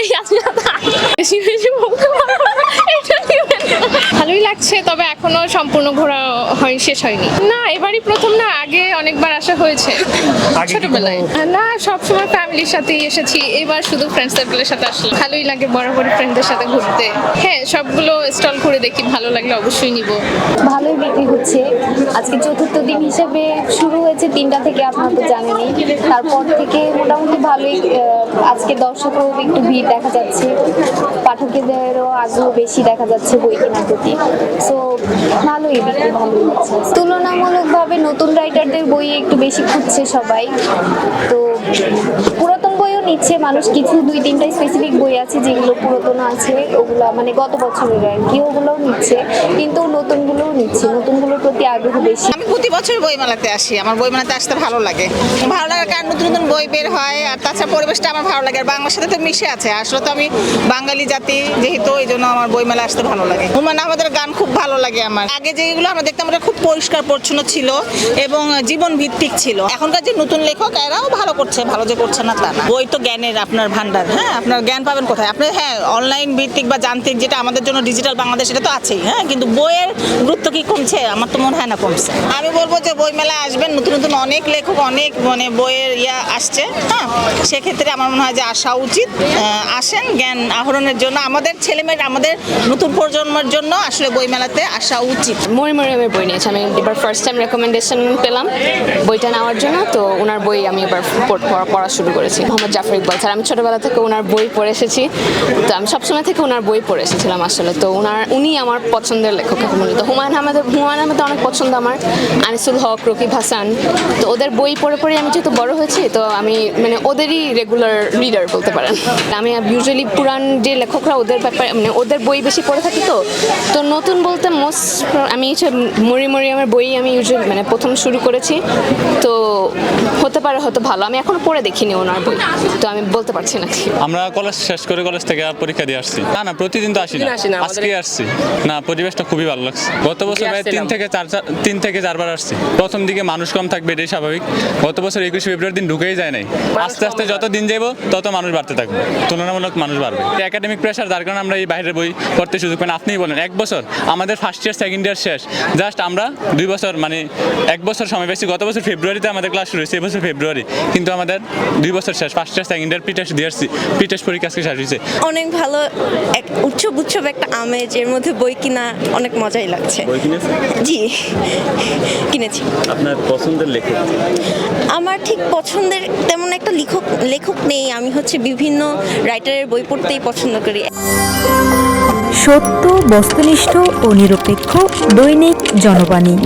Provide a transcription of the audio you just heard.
এই বেশি বেশি। ভালোই লাগছে তবে এখনও সম্পূর্ণ ঘোরা হয় শেষ হয়নি। না এবারই প্রথম না আগে অনেকবার আসা হয়েছে ছোটবেলায়। না সবসময় ফ্যামিলির সাথেই এসেছি এবার শুধু ফ্রেন্ড সার্কেলের সাথে আসলাম। ভালোই লাগে বরাবরই ফ্রেন্ডদের সাথে ঘুরতে। হ্যাঁ সবগুলো স্টল করে দেখি, ভালো লাগলে অবশ্যই নিব। ভালোই বিক্রি হচ্ছে। আজকে চতুর্থ দিন হিসেবে শুরু হয়েছে তিনটা থেকে আপনারা তো জানেনই তারপর থেকে মোটামুটি ভালোই আজকে দর্শকও একটু ভিড় দেখা যাচ্ছে। পাঠকেদেরও আগ্রহ বেশি দেখা যাচ্ছে বই কেনার প্রতি। সো ভালোই বিক্রি ভালোই হচ্ছে। তুলনামূলকভাবে নতুন রাইটারদের বই একটু বেশি খুঁজছে সবাই। তো পুরাতন বইও নিচ্ছে, মানুষ কিছু দুই তিনটা স্পেসিফিক বই আছে যেগুলো পুরাতন আছে, ওগুলো মানে গত বছরের আর কি, ওগুলোও নিচ্ছে, কিন্তু নতুনগুলোও নিচ্ছে, নতুনগুলোর প্রতি আগ্রহ বেশি। আমি প্রতি বছর বইমেলাতে আসি, আমার বইমেলাতে আসতে ভালো লাগে। ভালো লাগার কারণ নতুন নতুন বই বের হয়, আর তাছাড়া পরিবেশটা আমার ভালো লাগে, আর বাংলার সাথে তো মিশে আছে, আসলে তো আমি বাঙালি জাতি যেহেতু এই জন্য আমার বইমেলা আসতে ভালো লাগে। হুমায়ুন আহমেদের গান খুব ভালো লাগে আমার। আগে যেগুলো আমরা দেখতাম, ওটা খুব পরিষ্কার, পরিচ্ছন্ন ছিল এবং জীবন ভিত্তিক ছিল। এখনকার যে নতুন লেখক, এরাও ভালো করছে, ভালো যে করছে না তা না। বই তো জ্ঞানের আপনার ভান্ডার হ্যাঁ? আপনার জ্ঞান পাবেন কোথায়? আপনি হ্যাঁ অনলাইন ভিত্তিক বা যান্ত্রিক যেটা আমাদের জন্য ডিজিটাল বাংলাদেশ এটা তো আছেই হ্যাঁ? কিন্তু বইয়ের গুরুত্ব কি কমছে? আমার তো মনে হয় না কমছে। আমি বলব যে বই মেলায় আসবেন নতুন নতুন অনেক লেখক অনেক মানে বইয়ের ইয়া আসছে হ্যাঁ? সেক্ষেত্রে আমার মনে হয় যে আসা উচিত আসেন জ্ঞান আহরণের জন্য। আমাদের ছেলেমেয়ের আমাদের নতুন প্রজন্মের জন্য আসলে বই মেলাতে আসা উচিত। মরি মরিয়মের বই নিয়েছি। আমি এবার ফার্স্ট টাইম রেকমেন্ডেশন পেলাম বইটা নেওয়ার জন্য তো ওনার বই আমি এবার পড়া শুরু করেছি। মোহাম্মদ জাফর ইকবাল স্যার আমি ছোটবেলা থেকে ওনার বই পড়ে এসেছি। তো আমি সবসময় থেকে ওনার বই পড়ে এসেছিলাম আসলে। তো ওনার, উনি আমার পছন্দের লেখক এখন মূলত হুমায়ুন আহমেদের, হুমায়ুন আহমেদ অনেক পছন্দ আমার। আনিসুল হক, রকিব হাসান। তো ওদের বই পড়ে পড়ে আমি যেহেতু বড় হয়েছি, তো আমি মানে ওদেরই রেগুলার রিডার বলতে পারেন। আমি ইউজুয়ালি পুরান যে লেখকরা ওদের ব্যাপারে মানে ওদের বই বেশি পড়ে থাকি তো। তো নতুন বলতে মোস্ট আমি হচ্ছে মরি মরিয়ামের বই আমি ইউজুয়ালি মানে প্রথম শুরু করেছি। তো হতে পারে হয়তো ভালো। আমি এখনও পড়ে দেখিনি ওনার বই তো আমি বলতে পারছি না। আমরা কলেজ শেষ করে কলেজ থেকে পরীক্ষা দিয়ে আসছি। না না প্রতিদিন তো আসি না। আজকে আসছি। না পরিবেশটা খুবই ভালো লাগছে। গত বছর প্রায় তিন থেকে চার তিন থেকে চারবার আসছি। প্রথম দিকে মানুষ কম থাকবে এটাই স্বাভাবিক। গত বছর একুশে ফেব্রুয়ারি দিন ঢুকেই যায় নাই। আস্তে আস্তে যত দিন যাব তত মানুষ বাড়তে থাকবে। তুলনামূলক মানুষ বাড়বে। একাডেমিক প্রেশার যার কারণে আমরা এই বাইরের বই পড়তে সুযোগ পাই আপনিই বলেন এক বছর আমাদের ফার্স্ট ইয়ার সেকেন্ড ইয়ার শেষ। জাস্ট আমরা দুই বছর মানে এক বছর সময় বেশি। গত বছর ফেব্রুয়ারিতে আমাদের ক্লাস শুরু হয়েছে এবছর ফেব্রুয়ারি কিন্তু আমাদের দুই বছর শেষ first year second year pretest দিয়ে আসছি। প্রিটেস্ট পরীক্ষা আজকে শেষ হয়েছে। অনেক ভালো এক উৎসব উৎসব একটা আমেজ এর মধ্যে বই কিনা অনেক মজাই লাগছে। বই কিনেছেন? জি কিনেছি। আপনার পছন্দের লেখক? আমার ঠিক পছন্দের তেমন একটা লেখক লেখক নেই আমি হচ্ছে বিভিন্ন রাইটারের বই পড়তেই পছন্দ করি। সত্য বস্তুনিষ্ঠ ও নিরপেক্ষ দৈনিক জনবাণী।